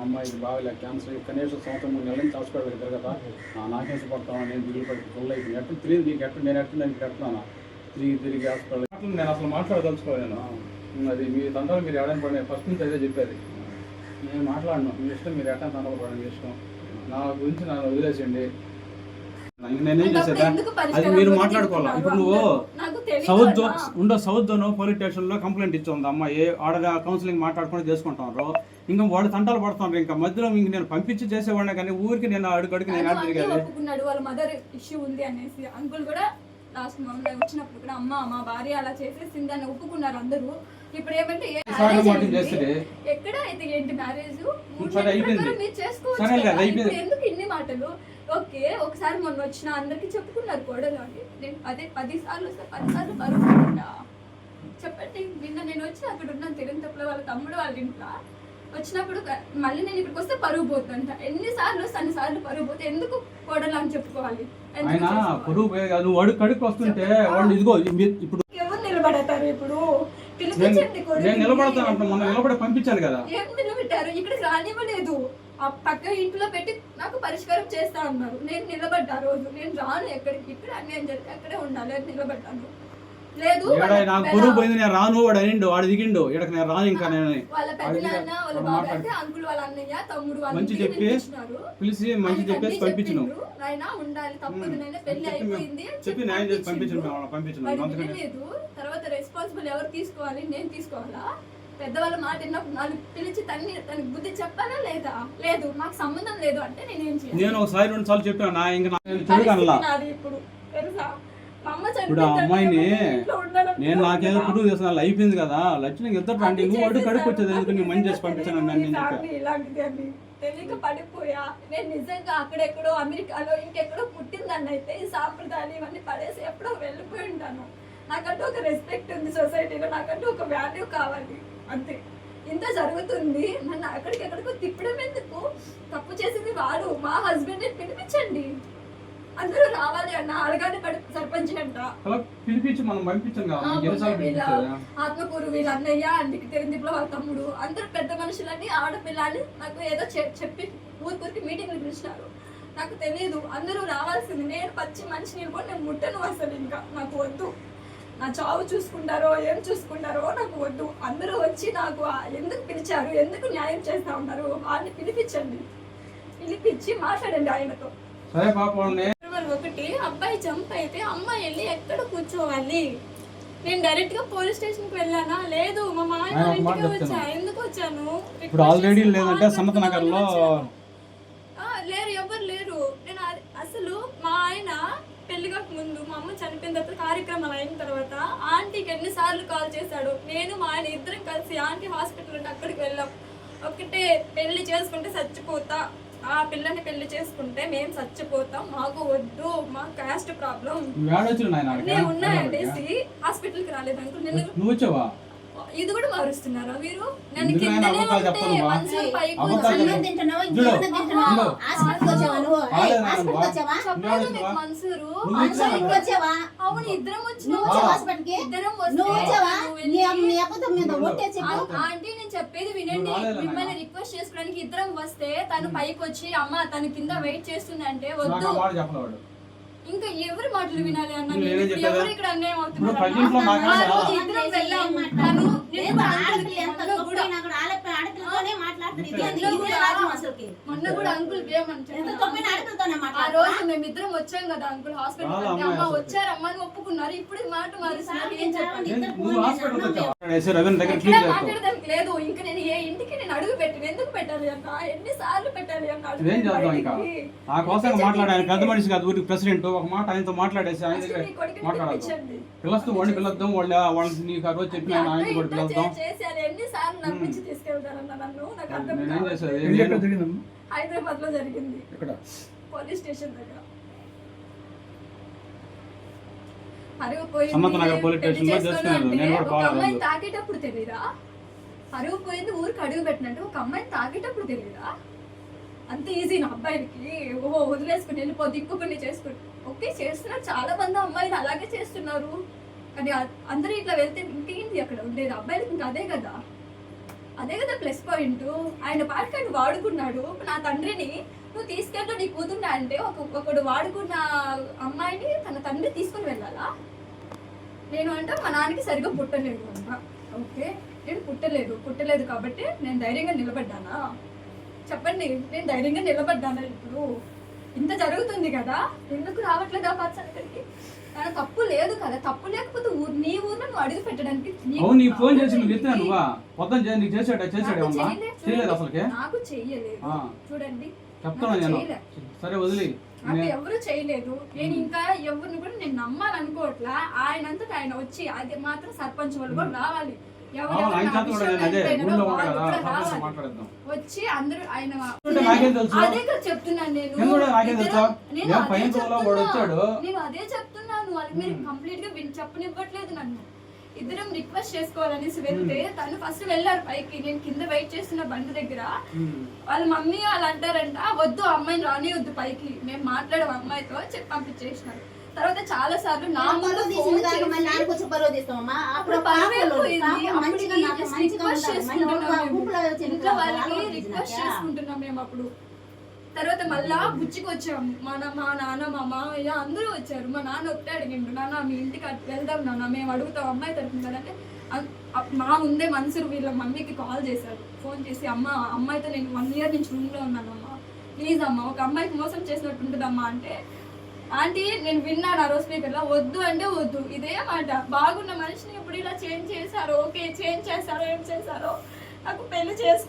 అమ్మాయికి బాగా క్యాన్సర్ కనీసం సంవత్సరం మూడు నెలల నుంచి హాస్పిటల్ దగ్గర కదా నాకేం ఇష్టపడతాను నేను దిగులు పడి ఫుల్ అయిపోయింది. ఎట్లా తెలియదు నీకు ఎట్లా నేను ఎట్లా నేను ఎట్లా తిరిగి తిరిగి హాస్పిటల్. నేను అసలు మాట్లాడదలుచుకోలేను అది మీ తండ్రులు మీరు ఎవరైనా పడిన ఫస్ట్ నుంచి అదే చెప్పేది. నేను మాట్లాడను మీ ఇష్టం మీరు ఎట్లా తండ్రులు పడండి ఇష్టం? నా గురించి నన్ను వదిలేసేయండి. ఇంక నేనేం చేసేదా? ఎందుకు అది మీరు మాట్లాడుకోవాలి? ఇప్పుడు? నువ్వు సౌత్ జోన్. ఉండో సౌత్ జోన్ పోలీస్ స్టేషన్లో కంప్లైంట్ ఇచ్చింది. అమ్మాయి ఆడ కౌన్సిలింగ్ మాట్లాడుకొని చేసుకుంటున్నారు? ఇంకా వాడు తంటాలు పడుతున్నారు. ఇంకా మధ్యలో ఇంక నేను పంపించి చేసేవాడిని కానీ ఊరికి నేను అడుగు అడుగు నేను ఆడ వాళ్ళ మదర్ ఇష్యూ ఉంది అనేసి అంకుల్ కూడా లాస్ట్ వచ్చినప్పుడు కూడా అమ్మ మా భార్య అలా చేసేసింది అని ఒప్పుకున్నారు అందరూ. ఇప్పుడు ఏమంటే ఏ ఎక్కడ? అయితే ఏంటి మ్యారేజ్. మీరు చేసుకోవచ్చు ఎందుకు ఇన్ని మాటలు? ఓకే ఒకసారి మొన్న వచ్చిన అందరికి చెప్పుకున్నారు కోడలు అని. నేను పదే పది సార్లు వస్తే పది సార్లు బరువుకుంటా చెప్పండి నిన్న నేను వచ్చి అక్కడ ఉన్నాను తిరుంతపులో వాళ్ళ తమ్ముడు వాళ్ళ ఇంట్లో. వచ్చినప్పుడు మళ్ళీ నేను ఇక్కడికి వస్తే పరుగు పోతుందంట. ఎన్నిసార్లు వస్తే అన్ని సార్లు పరుగు పోతే ఎందుకు కోడలు అని చెప్పుకోవాలి? ఎందుకు ఆయన చేసుకోవాలి? పొరుగు పోయి కాదు, నువ్వు అడుగు కడుక్కు వస్తుంటే వాళ్ళు ఇదిగో మీ- ఇప్పుడు ఎవరు నిలబడతారు ఇప్పుడు? నేను నిలబడతాను మొన్న నిలబడి పంపించాను కదా. ఏం నిలబెట్టారు? ఇక్కడికి రానివ్వలేదు. ఆ పక్క ఇంట్లో పెట్టి నాకు పరిష్కారం చేస్తా అన్నారు. నేను నిలబడ్డా రోజు. నేను రాను ఎక్కడికి. ఇక్కడ అన్యాయం జరిగితే అక్కడే ఉండాలి. అని నిలబడ్డాను. లేదు పొరుగు పోయింది నేను రాను. వాడు అనిండు వాడు దిగిండు. ఇక్కడ నేను రాను ఇంకా నేను వాళ్ళ పెద్ద అడిగి- నాన్న వాళ్ళ బాబాయ్. అంటే అంకుల్ వాళ్ళ అన్నయ్య తమ్ముడు వాళ్ళ మంచి చెప్పి. పిలిచి మంచి చెప్పేసి పంపించను. నాయనా ఉండాలి. తప్పదు. నాయనా పెళ్ళి అయిపోయింది అని చెప్పి చెప్పి న్యాయం చేసి. పంపించను. పంపించను వినలేదు. తర్వాత రెస్పాన్సిబుల్ ఎవరు తీసుకోవాలి? నేను తీసుకోవాలా? పెద్దవాళ్ళ మాట విన్నప్పుడు నాలుగు పిలిచి తన్ని తనకి బుద్ధి చెప్పాలా లేదా? లేదు నాకు సంబంధం లేదు అంటే నేను ఏం చేయాలి? నేను ఒకసారి రెండు సార్లు చెప్పాను నా ఇంకా నాది ఇప్పుడు తెలుసా? మా అమ్మ ఇప్పుడు ఆ అమ్మాయిని నేను నాకేదో పురుగు చేసిన అయిపోయింది కదా లక్ష్మి ఇద్దరు రండి నువ్వు అడుగు కడుక్కు వచ్చేది ఎందుకు? నేను మంచి చేసి పంపించాను అని నేను చెప్పాను ఇలాంటిది అని తెలియక పడిపోయా. నేను నిజంగా అక్కడెక్కడో అమెరికాలో ఇంకెక్కడో పుట్టిందని అయితే ఈ సాంప్రదాయాలు ఇవన్నీ పడేసి ఎప్పుడో వెళ్ళిపోయి ఉంటాను. నాకంటూ ఒక రెస్పెక్ట్ ఉంది సొసైటీలో నాకంటూ ఒక వాల్యూ కావాలి. అంతే. ఇంత జరుగుతుంది. నన్ను అక్కడికి ఎక్కడికో తిప్పడం ఎందుకు? తప్పు చేసింది వాడు. మా హస్బెండ్ పిలిపించండి. అందరూ రావాలి అన్న అడగాలి సర్పంచ్ అంట. పిలిపించి మనం పిలిపించారా? ఆత్మకూరు వీళ్ళ అన్నయ్య అందుకు తిరుందిపులో వాళ్ళ తమ్ముడు. అందరూ పెద్ద మనుషులని ఆడపిల్లని నాకు ఏదో చెప్పి ఊరికూరికి మీటింగ్లు పిలిచినారు. నాకు తెలియదు అందరూ రావాల్సింది. నేను పచ్చి మనిషి నిలబడి నేను ముట్టను అసలు ఇంకా. నాకు వద్దు. నా చావు చూసుకుంటారో ఏం చూసుకుంటారో నాకు వద్దు. అందరూ వచ్చి నాకు ఎందుకు పిలిచారు ఎందుకు న్యాయం చేస్తా ఉన్నారు వాళ్ళని పిలిపించండి. పిలిపించి మాట్లాడండి ఆయనతో. ఒకటి అబ్బాయి జంప్ అయితే అమ్మాయి వెళ్ళి ఎక్కడ కూర్చోవాలి? నేను డైరెక్ట్గా పోలీస్ స్టేషన్కి వెళ్ళానా? లేదు మా మాట ఇంటికి వచ్చా. ఎందుకు వచ్చాను? ఇప్పుడు ఆల్రెడీ లేదంటే నగర్లో ఆ, లేరు ఎవరు లేరు నేను అది- అసలు మా ఆయన పెళ్ళిగా ముందు మా అమ్మ చనిపోయిన తర్వాత కార్యక్రమాలు అయిన తర్వాత ఆంటీకి ఎన్నిసార్లు కాల్ చేశాడు. నేను మా ఆయన ఇద్దరం కలిసి ఆంటీ హాస్పిటల్ ఉంటే అక్కడికి వెళ్ళాం. ఒకటే పెళ్ళి చేసుకుంటే చచ్చిపోతా. ఆ పిల్లని పెళ్ళి చేసుకుంటే మేము చచ్చిపోతాం. మాకు వద్దు మా కాస్ట్ ప్రాబ్లం. ఉన్నాయంటేసి హాస్పిటల్కి రాలేదు అంకుల్. నిన్ను నువ్వు వచ్చావా? ఇది కూడా మారుస్తున్నారా మీరు? నన్ను కిందనే ఉంటే చెప్పాలి మా? మనసులో పైకి అబద్ధాలు వచ్చి- చెప్పాలి. తింటున్నావు? చూడు. ఇంకేమైనా తింటున్నావు? చూడు. హాస్పిటల్కి వచ్చావా? నువ్వు? ఏయ్, రాలేదు నాన్న, హాస్పిటల్కి వా. వచ్చావా? చెప్పలేదు మీకు మన్సూరు. నువ్వు హాస్పిటల్కి వచ్చావా? అవును ఇద్దరం హాస్పిటల్కి ఇద్దరం నువ్వు వచ్చావా? నీ అబద్ధం మీద చెప్పు. ఆంటీ నేను చెప్పేది వినండి. మిమ్మల్ని? రిక్వెస్ట్ చేసుకోవడానికి ఇద్దరం వస్తే తను పైకి వచ్చి అమ్మ తన కింద వెయిట్ చేస్తుందంటే వద్దు. ఇంకా ఎవరి మాటలు వినాలి అన్న? ఎవరు ఇక్కడ అన్యాయం అవుతున్నారు ఆ రోజు ఎలా? ఇద్దరం వెళ్ళాము. తను నేను కూడా మొన్న కూడా అంకుల్ ఆ రోజు మేమిద్దరం వచ్చాం కదా అంకుల్ హాస్పిటల్ చాలా అంటే అమ్మాయి అమ్మ అసలు. వచ్చారు అమ్మని ఒప్పుకున్నారు. ఇప్పుడు మాట మారుస్తున్నారు ఏం చెప్పండి? మాట్లాడడానికి లేదు. ఇంకా నేను ఏ ఇంటికి నేను అడుగు పెట్టి ఎందుకు పెట్టాలి అన్న? ఎన్ని సార్లు పెట్టాలి అన్న? అడుగు ఏం చేద్దాం ఇంకా? బయటికి. ఆ కోసం మాట్లాడే ఆయన పెద్ద మనిషి కాదు ఊరికి ప్రెసిడెంట్. ఒక మాట ఆయనతో మాట్లాడేసి ఆయన దగ్గర మాట్లాడదాం. పిలుస్తూ వాడిని పిలుద్దాం వాళ్ళ వాళ్ళని నీకు ఆ రోజు చెప్పిన ఆయన కూడా పిలుద్దాం. ఎన్ని సార్లు నమ్మించి తీసుకెళ్తారన్న నన్ను? నాకు నేనేం హైదరాబాద్లో జరిగింది. ఇక్కడ పోలీస్ స్టేషన్ దగ్గర. పరువు పోయింది. తాకేటప్పుడు తెలియదా పరువు పోయింది ఊరికి అడుగు పెట్టినట్టు ఒక అమ్మాయిని తాకేటప్పుడు తెలియదా అంత ఈజీ నా అబ్బాయికి ఓహో వదిలేసుకుని వెళ్ళిపోద్ది ఇంకొకరిని చేసుకుని. ఓకే చేస్తున్నారు చాలా మంది అమ్మాయిలు అలాగే చేస్తున్నారు. కానీ అందరూ ఇట్లా వెళ్తే ఇంకేంటి అక్కడ ఉండేది? అబ్బాయిలకి ఇంకా అదే కదా. అదే కదా ప్లస్ పాయింట్. ఆయన పాటకాడు వాడుకున్నాడు. నా తండ్రిని నువ్వు తీసుకెళ్ళి నీ కూతున్నా అంటే ఒక ఒకడు వాడుకున్న అమ్మాయిని తన తండ్రి తీసుకుని వెళ్ళాలా? నేను అంటే మా నాన్నకి సరిగ్గా పుట్టలేదు అమ్మ ఓకే నేను పుట్టలేదు. పుట్టలేదు కాబట్టి నేను ధైర్యంగా నిలబడ్డానా? చెప్పండి నేను ధైర్యంగా నిలబడ్డానా ఇప్పుడు? ఇంత జరుగుతుంది కదా. ఎందుకు రావట్లేదు ఆ పర్సన్ తన తప్పు లేదు కదా తప్పు లేకపోతే ఊరు నీ ఊర్లో నువ్వు అడుగు పెట్టడానికి నీకు అవును నీ ఫోన్ చేసి నువ్వు ఎత్తినా. నువ్వా పొద్దున చే- నీకు చేసాడా చేసాడు నాకు ఏమన్నా చేయలేదు, చేయలేదు చూడండి. అసలుకే నాకు చెయ్యలేదు ఆ. చూడండి చెప్తాను నాకు నేను చేయలే. సరే వదిలి నాకు ఎవరు చేయలేదు నేను ఇంకా ఎవరిని కూడా నేను నమ్మాలనుకోవట్లా ఆయన అంతటా ఆయన వచ్చి అది మాత్రం సర్పంచ్ వాళ్ళు కూడా రావాలి ఎవరెవరు అవును ఆయన నా చేత కూడా విషయంలో నేను అదే చనిపోయినారో ఊళ్ళో ఉన్నా వాళ్ళు కదా కూడా సర్పంచ్ రావాలి. మాట్లాడేద్దాం వచ్చి అందరూ ఆయన అంటే నాకేం తెలుసు? అదే కదా చెప్తున్నాను నేను నేను కూడా నాకేం ఇద్దరు- తెలుసా? నేను ఏం అదే పైన తోలో వాడు చెప్తున్నా. వచ్చాడు. నేను అదే చెప్తున్నాను వాళ్ళకి మీరు కంప్లీట్గా విని చెప్పనివ్వట్లేదు నన్ను. ఇద్దరం రిక్వెస్ట్ చేసుకోవాలనేసి వెళ్తే తను ఫస్ట్ వెళ్ళారు పైకి. నేను కింద వెయిట్ చేస్తున్న బండి దగ్గర. వాళ్ళ మమ్మీ వాళ్ళు అంటారంట వద్దు అమ్మాయిని రాని వద్దు పైకి. మేము మాట్లాడము అమ్మాయితో చెప్పి పంపించేసినారు. తర్వాత చాలా సార్లు నా. రిక్వెస్ట్ చేసుకుంటున్నాం మేము అప్పుడు. తర్వాత మళ్ళా బుచ్చికి వచ్చాము మా మా నాన్న మా మామయ్య అందరూ వచ్చారు. మా నాన్న ఒకటే అడిగిండు నాన్న మీ ఇంటికి వెళ్దాం నాన్న మేము అడుగుతాం అమ్మాయి తరఫున కదంటే మా ముందే మనసురు వీళ్ళ మమ్మీకి కాల్ చేశారు. ఫోన్ చేసి అమ్మ అమ్మాయితో నేను వన్ ఇయర్ నుంచి రూమ్లో ఉన్నానమ్మ. ప్లీజ్ అమ్మ ఒక అమ్మాయికి మోసం చేసినట్టు ఉంటుందమ్మా అంటే ఆంటీ నేను విన్నాను ఆ రోజు స్పీకర్లో. వద్దు అంటే వద్దు. ఇదే మాట. బాగున్న మనిషిని ఇప్పుడు ఇలా చేంజ్ చేశారు? ఓకే చేంజ్ చేశారో ఏం చేశారో నాకు పెళ్ళి చేసుకు